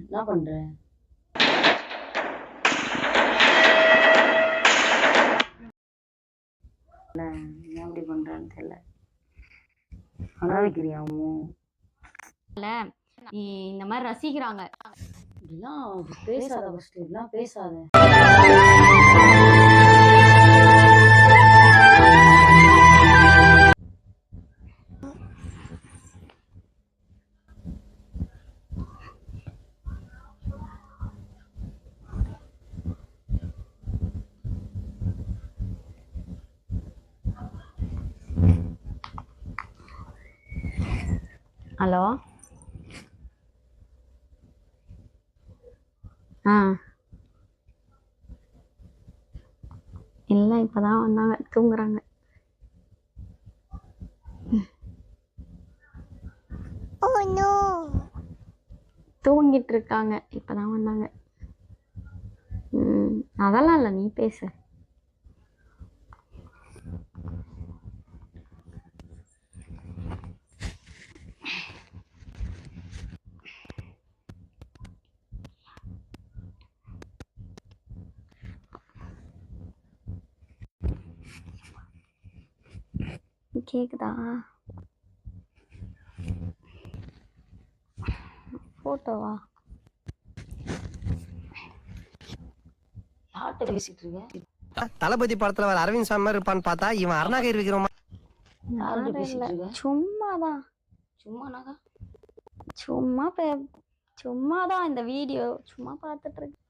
என்ன பண்ற? ஏன் அப்படி பண்றான்னு தெரியல. அழ வைக்கிறியா நீ இந்த மாதிரி ரசிக்கிறாங்க. இப்படிலாம் பேசாத ஃபர்ஸ்ட் இப்படிலாம் பேசாத. ஹலோ? ஆ. இல்லை இப்பதான் வந்தாங்க. தூங்குறாங்க. தூங்கிட்டு இருக்காங்க. இப்பதான் வந்தாங்க. ம் அதெல்லாம் இல்லை நீ பேசு. கேக்குதா? போட்டோவா? யார்கிட்ட பேசிட்டு இருக்க? தளபதி படத்துல வர அரவிந்த் சாமி மாதிரி இருப்பான்னு பார்த்தா இவன் அருணாகர் இருக்கிறோமா? யார்கிட்ட பேசிட்டு. இருக்க? சும்மாதான். சும்மா நாகா சும்மா பே சும்மாதான் இந்த வீடியோ. சும்மா பார்த்துட்டு இருக்கேன்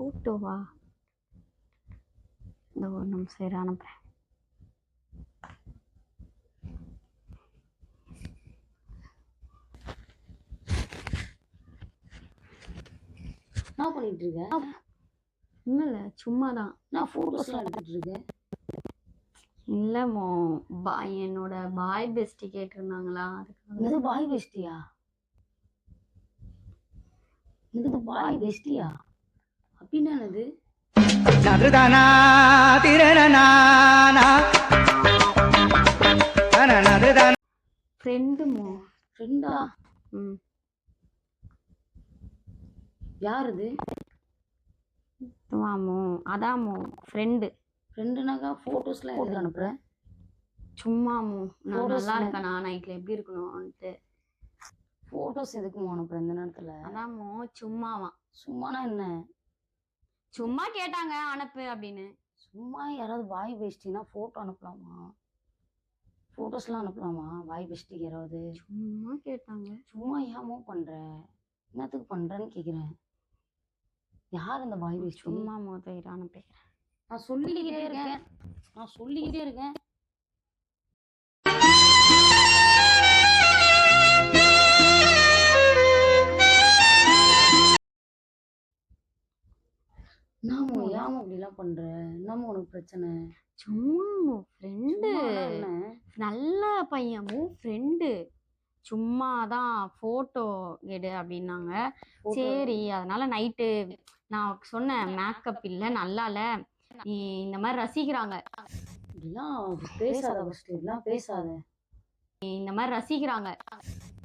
ஃபோட்டோவா இந்த ஒரு நிமிஷம் இரு, அனுப்புறேன். என்ன பண்ணிட்டு இருக்க? ஒன்றும் இல்லை சும்மாதான். நான் போட்டோஸ்லாம் எடுத்துட்டு இருக்கேன் இல்லைமோ பாய் என்னோட பாய் பெஸ்டி கேட்டிருந்தாங்களா? அதுக்காக. இது பாய் பெஸ்டியா இது பாய் பெஸ்டியா அப்படின்னா என்னது நதுதானா திரணனானா நதுதானா. ஃப்ரெண்டுமோ ஃப்ரெண்டா ம். யார் இது ஆமோ அதாமோ ஃப்ரெண்டு ஃப்ரெண்டுனாக்கா ஃபோட்டோஸ்லாம் எதுக்கு அனுப்புறேன் சும்மாமோ நான் நல்லா இருக்கேனா நைட்டில் எப்படி இருக்கணும்ன்ட்டு ஃபோட்டோஸ் எதுக்கு அனுப்புறேன் இந்த நேரத்தில்? அதாமோ சும்மாவாம் சும்மானா என்ன? சும்மா கேட்டாங்க அனுப்பு அப்படின்னு. சும்மா யாராவது பாய் பெஸ்டினா ஃபோட்டோ அனுப்பலாமா? ஃபோட்டோஸ்லாம் அனுப்பலாமா? பாய் பெஸ்டிக்கு யாராவது? சும்மா கேட்டாங்க. சும்மா ஏமோ பண்ற? என்னத்துக்கு பண்றேன்னு கேக்குறேன். யார் அந்த பாய் பெஸ்டி சும்மா மொதல் அனுப்பிக்கிறேன் நான் சொல்லிக்கிட்டே இருக்கேன். நான் சொல்லிக்கிட்டே இருக்கேன். நாம ஏன் அப்படிலாம் பண்ற? என்னமோ உனக்கு பிரச்சனை? சும்மா ஃப்ரெண்டு நல்ல பையனும் ஃப்ரெண்டு சும்மா தான் ஃபோட்டோ எடு அப்படின்னாங்க. சரி அதனால நைட்டு நான் சொன்னேன் மேக்கப் இல்லை நல்லா இல்லை நீ இந்த மாதிரி ரசிக்கிறாங்க. இப்படிலாம் பேசாத ஃபர்ஸ்ட் இப்படிலாம் பேசாத. நீ இந்த மாதிரி ரசிக்கிறாங்க.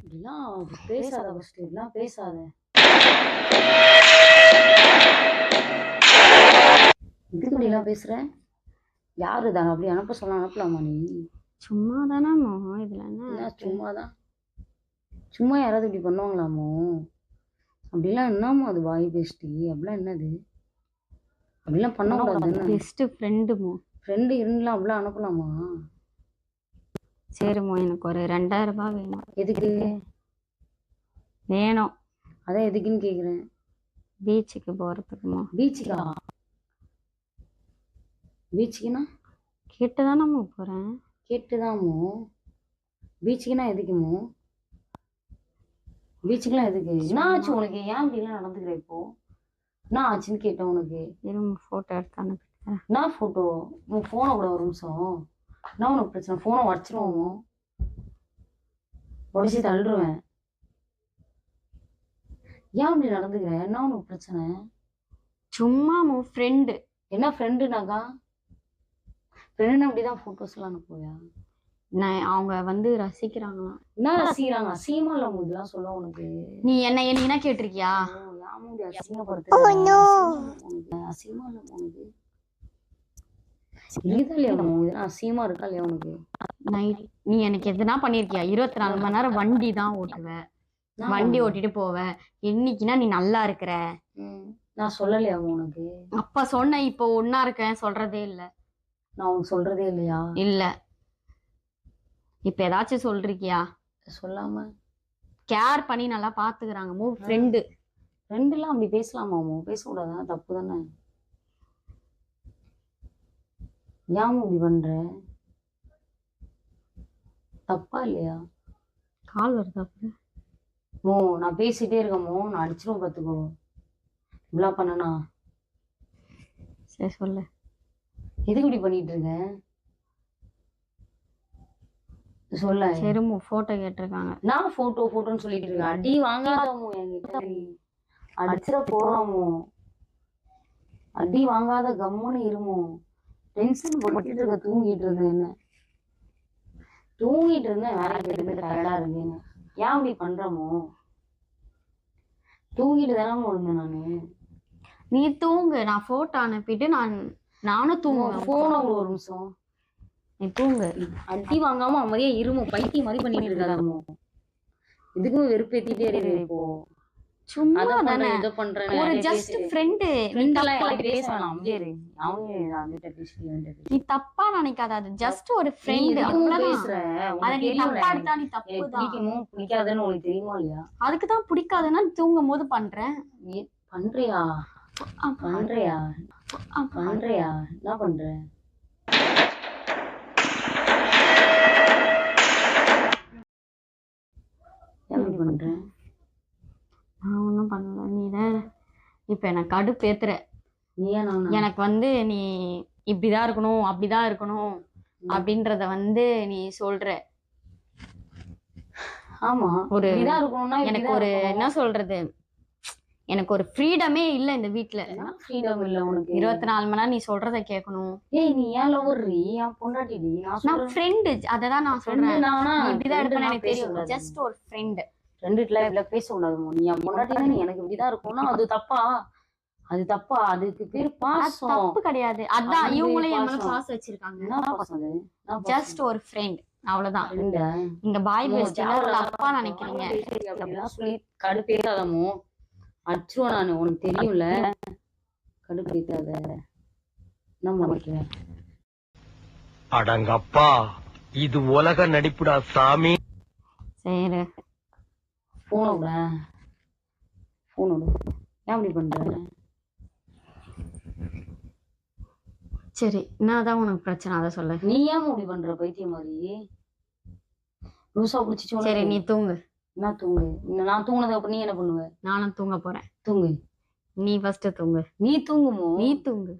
இப்படிலாம் பேசாத ஃபர்ஸ்ட் இப்படிலாம் பேசாத. இப்படிலாம் பேசுற? யாரு தான் அப்படி அனுப்ப சொல்ல அனுப்பலாமா நீ? சும்மா தானே இதில் என்ன இருக்கு? சும்மாதான் சும்மா யாராவது இப்படி பண்ணுவாங்களாமோ? அப்படிலாம் என்னமோ அது வாய் பேஸ்டி அப்படிலாம் என்னது? அப்படிலாம் பண்ணக்கூடாது பெஸ்ட் ஃப்ரெண்டுமோ ஃப்ரெண்டு இருந்தாலும் அப்படிலாம் அனுப்பலாமா? சரிமோ எனக்கு ஒரு ரெண்டாயிரம் ரூபாய் வேணும். எதுக்கு? வேணும். அதான் எதுக்குன்னு கேக்குறேன். பீச்சுக்கு போகிறதுக்குமோ பீச்சுக்கா பீச்சுக்குன்னா? கிட்ட தானே போகிறேன் கேட்டுதாமோ. பீச்சுக்குன்னா எதுக்குமோ பீச்சுக்குலாம் எதுக்கு? என்ன ஆச்சு உனக்கு? ஏன் இப்படிலாம் நடந்துக்கிற இப்போ? என்ன ஆச்சுன்னு கேட்டேன் உனக்கு. இரும்பு ஃபோட்டோ எடுத்து அனுப்பிக்கிறேன். என்ன ஃபோட்டோ உன் ஃபோனை கூட ஒரு நிமிஷம். என்ன உனக்கு பிரச்சனை? ஃபோனை உடச்சிருவோம் உடச்சி தள்ளுருவேன். ஏன் இப்படி நடந்துக்கிற? என்ன உனக்கு பிரச்சனை? சும்மா உன் ஃப்ரெண்டு என்ன ஃப்ரெண்டுனாக்கா ஃப்ரெண்டுன்னு அப்படிதான் ஃபோட்டோஸ் எல்லாம் அனுப்புவியா? நான் அவங்க வந்து ரசிக்கிறாங்களாம் என்ன ரசிக்கிறாங்க? இல்ல உங்க இதெல்லாம் சொல்ல உனக்கு? நீ என்ன என்ன கேட்டிருக்கியா? அசிங்கமா உனக்கு இருக்குதா இல்லையா உனக்கு? அசிங்கமா இருக்கா இல்லையா உனக்கு? நைட் நீ எனக்கு எதுனா பண்ணிருக்கியா? இருபத்தி நாலு மணி நேரம் வண்டி தான் ஓட்டுவ. வண்டி ஓட்டிட்டு போவ. என்னைக்குன்னா நீ நல்லா இருக்கிற. நான் சொல்லலையா உனக்கு? அப்ப சொன்ன இப்போ ஒன்னா இருக்கேன் சொல்றதே இல்ல. நான் உனக்கு சொல்றதே இல்லையா? இல்ல. இப்ப ஏதாச்சும் சொல்றிருக்கியா சொல்லாம. கேர் பண்ணி நல்லா பாத்துக்கிறாங்க. மூ ஃப்ரெண்டு ரெண்டுலாம் அப்படி பேசலாமா அம்மு பேசக்கூடாதா? தப்பு தானே ஏன் இப்படி பண்ற? தப்பா இல்லையா? கால் வருதா அப்ப? மோ நான் பேசிட்டே இருக்கமோ நான் அடிச்சிருவேன் பார்த்துக்கோ இப்படிலாம் பண்ணனா. சரி சொல்லு. எதுக்கு இப்படி பண்ணிட்டு இருக்க சொல்ல. சரி மூ போட்டோ கேட்டிருக்காங்க. நான் போட்டோ போட்டோன்னு சொல்லிட்டு இருக்கேன். அடி வாங்காதமோ என்கிட்ட நீ. அடிச்சிட போறாமோ? அடி வாங்காத கம்முன்னு இருமோ? டென்ஷன் போட்டுட்டு இருக்க தூங்கிட்டு இருந்தேன் என்ன? தூங்கிட்டு இருந்தேன் வேலைக்கு இருந்து டயர்டா இருக்கேன்னு. ஏன் அப்படி பண்றமோ? தூங்கிட்டு தானே இருந்தேன் நானு. நீ தூங்கு நான் போட்டோ அனுப்பிட்டு நான் நானும் தூங்குவேன். போன ஒரு நிமிஷம். நீ தூங்கு. அடி வாங்காம அமைதியா இருமோ. பைத்தியம் மாதிரி பண்ணிட்டு இருக்காதமோ இதுக்கும் வெறுப்பேத்திட்டே இருக்கு இப்போ சும்மா தானே. இத பண்றேன் ஒரு ஜஸ்ட் ஃப்ரெண்டு நீ தப்பா நினைக்காத. அது ஜஸ்ட் ஒரு ஃப்ரெண்ட் அவ்வளவுதான். அத நீ தப்பா எடுத்தா நீ தப்பு பிடிக்குமோ பிடிக்காதுன்னு உனக்கு தெரியுமா இல்லையா? அதுக்கு தான் பிடிக்காதுன்னா தூங்கும் போது பண்றேன். பண்றியா? பண்றியா? பண்றியா? என்ன பண்ற? எப்படி பண்ற? நான் ஒன்றும் பண்ணல. நீ தான் இப்போ எனக்கு கடுப்பு ஏத்துற. நீ ஏன் நான்? எனக்கு வந்து நீ இப்படிதான் இருக்கணும் அப்படிதான் இருக்கணும் அப்படின்றத வந்து நீ சொல்ற. ஆமா. ஒரு- இப்படிதான் இருக்கணும்னா எனக்கு ஒரு என்ன சொல்றது? எனக்கு ஒரு ஃப்ரீடமே இல்ல இந்த வீட்ல. ஃப்ரீடம் இல்ல உனக்கு? இருபத்தி நாலு மணி நேரம் நீ சொல்றத கேட்கணும் ஏய் நீ ஏன் லவர்ரி என் பொண்டாட்டிடி நான் நான் சொல்றேன். ஃப்ரெண்டு நான் ஃப்ரெண்டு சொல்றேன். நானா? நீ இப்படிதான் இருப்பேன்னு எனக்கு தெரியும். ஜஸ்ட் ஒரு ஃப்ரெண்ட் ஃப்ரெண்டுல இப்படி பேசக்கூடாது நீ என் பொண்டாட்டி நீ எனக்கு இப்படிதான் இருக்கும்னா அது தப்பா? அது தப்பா? அதுக்கு பேர் பாசம். தப்பு கிடையாது. அதான் அது இவங்களும் என் மேல பாசம். வச்சிருக்காங்க. அது? ஜஸ்ட் ஒரு ஃப்ரெண்ட் அவ்வளவுதான். இங்க பாய் பேஸ்ட் தப்பா நினைக்கிறீங்க. அப்படிலாம் அடிச்சிருவேன் நானு உனக்கு தெரியும்ல. கடுப்பேத்தாத. என்ன நினைக்கிறேன் அடங்கப்பா இது உலக நடிப்புடா சாமி. சரி. போன விட போன விடு ஏன் அப்படி பண்ற? சரி என்னதான் உனக்கு பிரச்சனை அதை சொல்லு. நீ ஏன் அப்படி பண்ற பைத்தியம் மாதிரி? லூசா பிடிச்சிச்சு சரி நீ தூங்கு. என்ன தூங்கு. நான் தூங்கினதுக்கு அப்புறம் நீ என்ன பண்ணுவ? நானும் தூங்க போறேன். தூங்கு. நீ ஃபர்ஸ்ட் தூங்கு. நீ தூங்குமோ? நீ தூங்கு.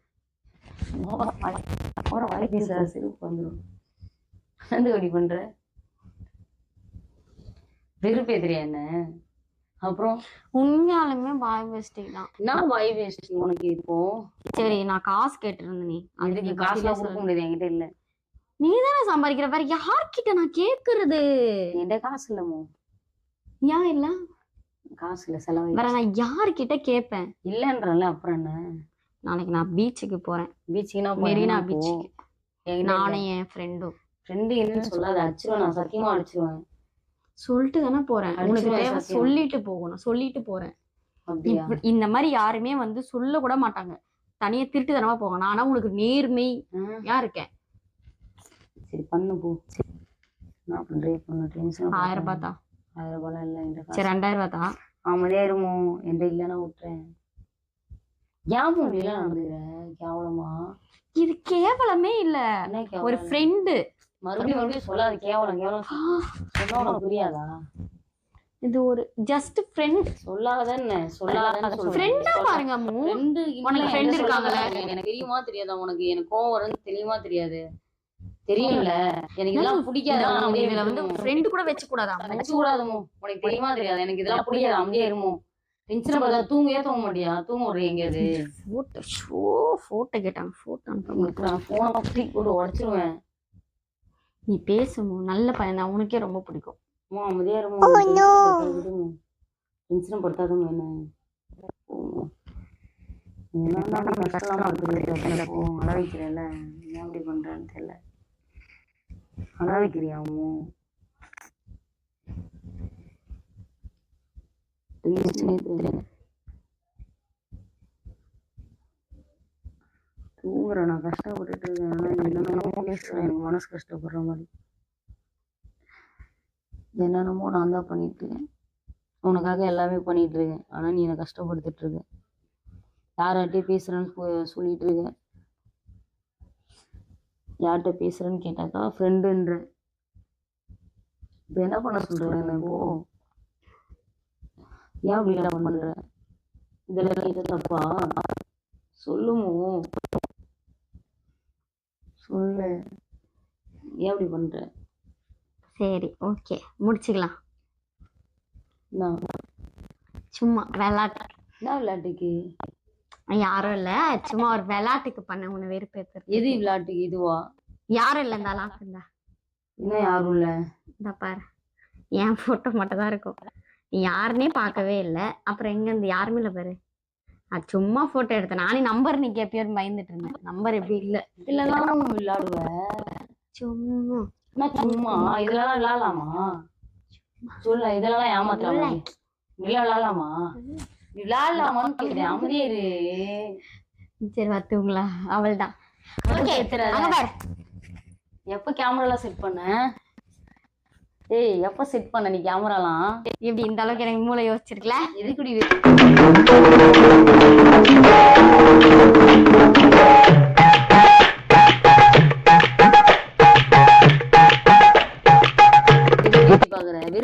அவர வாய் பேசுற சிரிப்பு வந்துடும் என்ன அப்படி பண்ற? வெறுப்பேத்துறியா என்ன? அப்புறம்? உண்மையாலுமே பாய் பெஸ்டி தான். நான் வாய் வேஸ்ட் உனக்கு இப்போ? சரி நான் காசு கேட்டிருந்தேன் நீ. அதுக்கு பதிலே கொடுக்க. முடியாது என்கிட்ட இல்ல. நீ தானே சம்பாதிக்கிற? வேற யார்கிட்ட நான் கேக்குறது? என்கிட்ட காசு இல்லமோ ஏன் இல்ல? காசு இல்ல செலவு வேற நான் யார்கிட்ட கேட்பேன் இல்லன்றல அப்புறம் என்ன? நாளைக்கு நான் பீச்சுக்கு போறேன். பீச்சுக்குனா மெரினா பீச்சுக்கு. நானும் என் ஃப்ரெண்டும் ஃப்ரெண்டு என்னன்னு சொல்லாத. அடிச்சிருவேன் நான் சத்தியமா அடிச்சிருவேன். சொல்லிட்டு தானே போறேன். உனக்கு தேவை. சொல்லிட்டு போகணும். சொல்லிட்டு போறேன். இந்த மாதிரி யாருமே வந்து சொல்ல கூட மாட்டாங்க. தனியா திருட்டு தனமா போங்க நானா உனக்கு நேர்மை யா இருக்கேன் சரி பண்ணு போ. ஆயிரம் ரூபாய் தான் ஆயிரம் ரூபாய் இல்ல காசு. சரி ரெண்டாயிரம் ரூபாய் தான் அமைதியா இருமோ என்கிட்ட இல்லைன்னா விட்டுறேன். ஏன் முடியல நடந்துக்கிற? கேவலமா? இது கேவலமே இல்ல. என்ன ஒரு ஃப்ரெண்டு மறுபடியும் மறுபடியும் சொல்லாத கேவலம் கேவலம். சொன்னா உனக்கு புரியாதா? இது ஒரு ஜஸ்ட் ஃப்ரெண்ட் சொல்லாதன்னு சொல்லாதன்னு ஃப்ரெண்டா பாருங்க மூ ஃப்ரெண்டு உனக்கு friend இருக்காங்கல்ல? எனக்கு தெரியுமா தெரியாதா உனக்கு? எனக்கு கோவம் வரும்னு தெரியுமா தெரியாது? தெரியும்ல. எனக்கு இதெல்லாம் பிடிக்காது. இதுல வந்து ஃப்ரெண்டு கூட வச்சு கூடாதா வச்சு கூடாதுமோ உனக்கு தெரியுமா தெரியாது. எனக்கு இதெல்லாம் பிடிக்காது. அமைதியா இருமோ. டென்ஷன் பார்த்தா தூங்கவே தூங்க மாட்டியா? தூங்க விடுறீங்க எங்கேயாவது? ஃபோட்டோ ஷோ ஃபோட்டோ கேட்டாங்க. ஃபோட்டோ அனுப்ப உங்களுக்கு நான் போனை பற்றி போட்டு உடச்சிருவேன். நீ பேசுமோ. நல்ல பையன் தான். உனக்கே ரொம்ப பிடிக்கும். அம்மா அமைதியா இருமா. டென்ஷன் படுத்தாதவங்க என்ன? போங்க. என்னடா நீ கஷ்டம்லாம் படுத்துறது போ அழ வைக்கிறேன்ல ஏன் அப்படி பண்றேன்னு தெரியல. அழ வைக்கிறியா அம்மு டென்ஷனே தெரியல. தூங்குறேன். நான் கஷ்டப்பட்டுட்டு இருக்கேன். ஆனா நீ என்னென்னமோ பேசுறேன். எனக்கு மனசு கஷ்டப்படுற மாதிரி. என்னென்னமோ நான் தான் பண்ணிட்டு இருக்கேன். உனக்காக எல்லாமே பண்ணிட்டு இருக்கேன். ஆனா நீ என்னை கஷ்டப்படுத்திட்டு இருக்க. யார்கிட்டயும் பேசுறேன்னு சொல்லிட்டு இருக்க. யார்கிட்ட பேசுறேன்னு கேட்டாக்கா ஃப்ரெண்டுன்ற இப்போ என்ன பண்ண சொல்ற என்ன இப்போ? ஏன் அப்படிலாம் பண்ற? இதெல்லாம் இது தப்பா? சொல்லுமோ? சொல்லு. ஏன் அப்படி பண்ற? சரி ஓகே. முடிச்சுக்கலாம். நான் சும்மா விளாட்டு என்ன விளையாட்டுக்கு யாரும் இல்ல. சும்மா ஒரு விளையாட்டுக்கு பண்ண உன்னை வெறுப்பேத்து எது விளையாட்டுக்கு இதுவா? யாரும் இல்ல இந்த அளவுக்கு இருந்தா. இன்னும் யாரும் இல்ல? இந்த பாரு. என் போட்டோ மட்டும் தான் இருக்கும். நீ யாருன்னே பார்க்கவே இல்லை. அப்புறம் எங்க இருந்து? யாருமே இல்லை பாரு. நான் சும்மா போட்டோ எடுத்தேன். நானே நம்பர் நீ கேப்பியோன்னு பயந்துட்டு இருந்தேன். நம்பர் எப்படி இல்ல. இல்லைனாலும் விளையாடுவ. சும்மா. சும்மா? இதெல்லாம் விளையாடலாமா? சொல்ல இதெல்லாம் ஏமாத்தலாமா இதெல்லாம் விளையாடலாமா? விளையாடலாமான்னு கேக்குறேன் அமைதியா இரு. சரி பார்த்துங்களா அவள் தான் எப்ப கேமராலாம் செட் பண்ண? ஏய் எப்ப செட் பண்ண நீ கேமராலாம் இப்படி இந்த அளவுக்கு எனக்கு மூளை யோசிச்சிருக்கல? எதுக்குடி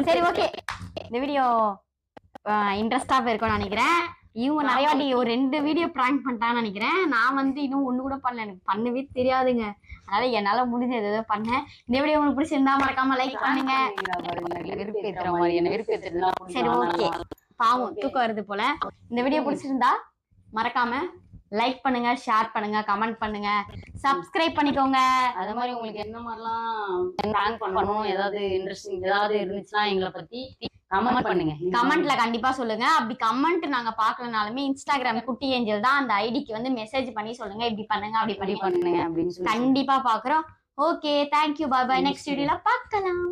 சரி ஓகே. இந்த வீடியோ இன்ட்ரெஸ்டா போயிருக்கும்னு நினைக்கிறேன். இவங்க நிறைய வாட்டி ஒரு ரெண்டு வீடியோ ப்ராங்க் பண்ணிட்டான்னு நினைக்கிறேன். நான் வந்து இன்னும் ஒண்ணு கூட பண்ணல. எனக்கு பண்ணவே தெரியாதுங்க. அதனால என்னால முடிஞ்சது ஏதோ பண்ணேன். இந்த வீடியோ உங்களுக்கு பிடிச்சிருந்தா மறக்காம லைக் பண்ணுங்க. வெறுப்பேத்துற மாதிரி என்ன சரி ஓகே பாவம் தூக்கம் வருது போல. இந்த வீடியோ பிடிச்சிருந்தா மறக்காம லைக் பண்ணுங்க ஷேர் பண்ணுங்க கமெண்ட் பண்ணுங்க. சப்ஸ்கிரைப் பண்ணிக்கோங்க. அது மாதிரி உங்களுக்கு என்ன மாதிரிலாம் பிராங்க் பண்ணணும்? ஏதாவது இன்ட்ரெஸ்டிங் ஏதாவது இருந்துச்சுன்னா எங்களை பத்தி கமெண்ட் பண்ணுங்க. கமெண்ட்ல கண்டிப்பா சொல்லுங்க. அப்படி கமெண்ட் நாங்க பார்க்கலனாலுமே இன்ஸ்டாகிராம் குட்டி ஏஞ்சல் தான் அந்த ஐடிக்கு வந்து மெசேஜ் பண்ணி சொல்லுங்க. இப்படி பண்ணுங்க அப்படி பண்ணி பண்ணுங்க. அப்படின்னு கண்டிப்பா பாக்குறோம் okay thank you bye bye next வீடியோல பார்க்கலாம்.